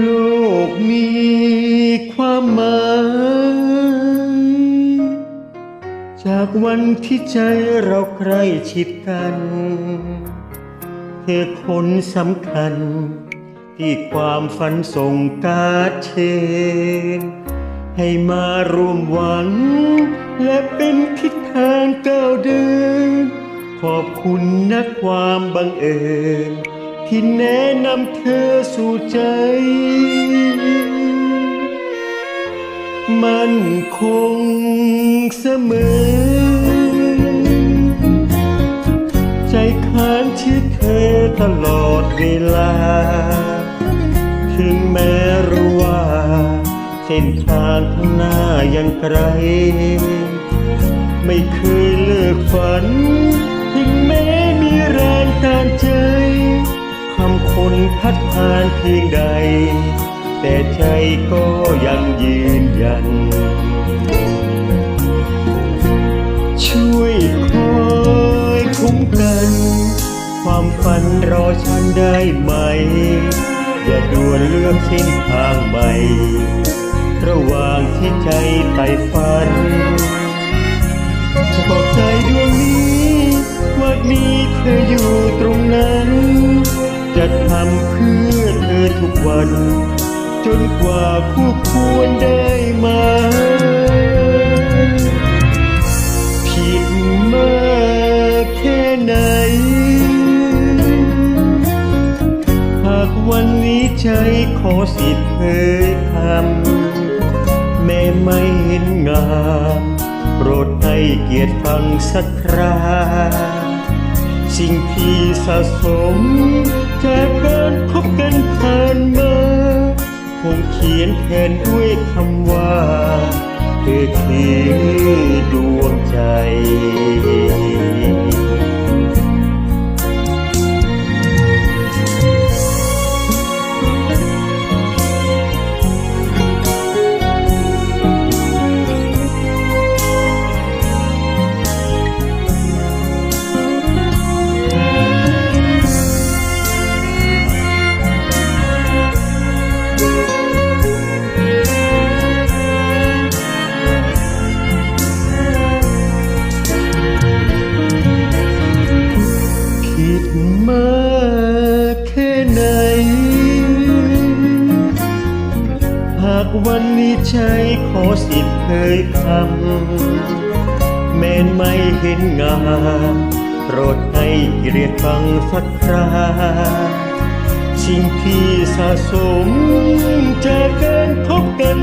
โลกมีความหมาย จากวันที่ใจเราใกล้ชิดกัน เธอคนสำคัญ ที่ความฝันส่งการเชน ให้มาร่วมหวัง และเป็นทิศทางก้าวเดิน ขอบคุณนะความบังเอิญ ที่แนะนำเธอสู่ใจ มันคงเสมอ ใจค้างที่เธอตลอดเวลา ถึงแม้รู้ว่า เส้นทางข้างหน้ายังไกล ไม่เคยเลิกฝัน พัดผ่านเพียงใด แต่ใจก็ยังยืนยัน ช่วยคอยคุ้มกัน ความฝันรอฉันได้ไหม อย่าด่วนเลือกเส้นทางใหม่ ระหว่างที่ใจไปฝันบอกใจดวงนี้ว่ามีเธออยู่ตรงนั้นำเพื่อเธอทุกวัน จนกว่าคู่ควรได้มาผิดมากแค่ไหน หากวันนี้ใจขอสิทธิ์เผยคำแม้ไม่เห็นงามโปรดให้เกียรติฟังสักครา สิ่งที่สะสมจากการพบกันผ่านมา คงเขียนแทนด้วยคำว่าเธอคือดวงใจ หากวันนี้ใจขอสิทธิ์เคยคำแม้นไม่เห็นงามโปรดให้เกียรติฟังสักคราสิ่งที่สะสมจะเกินพบกัน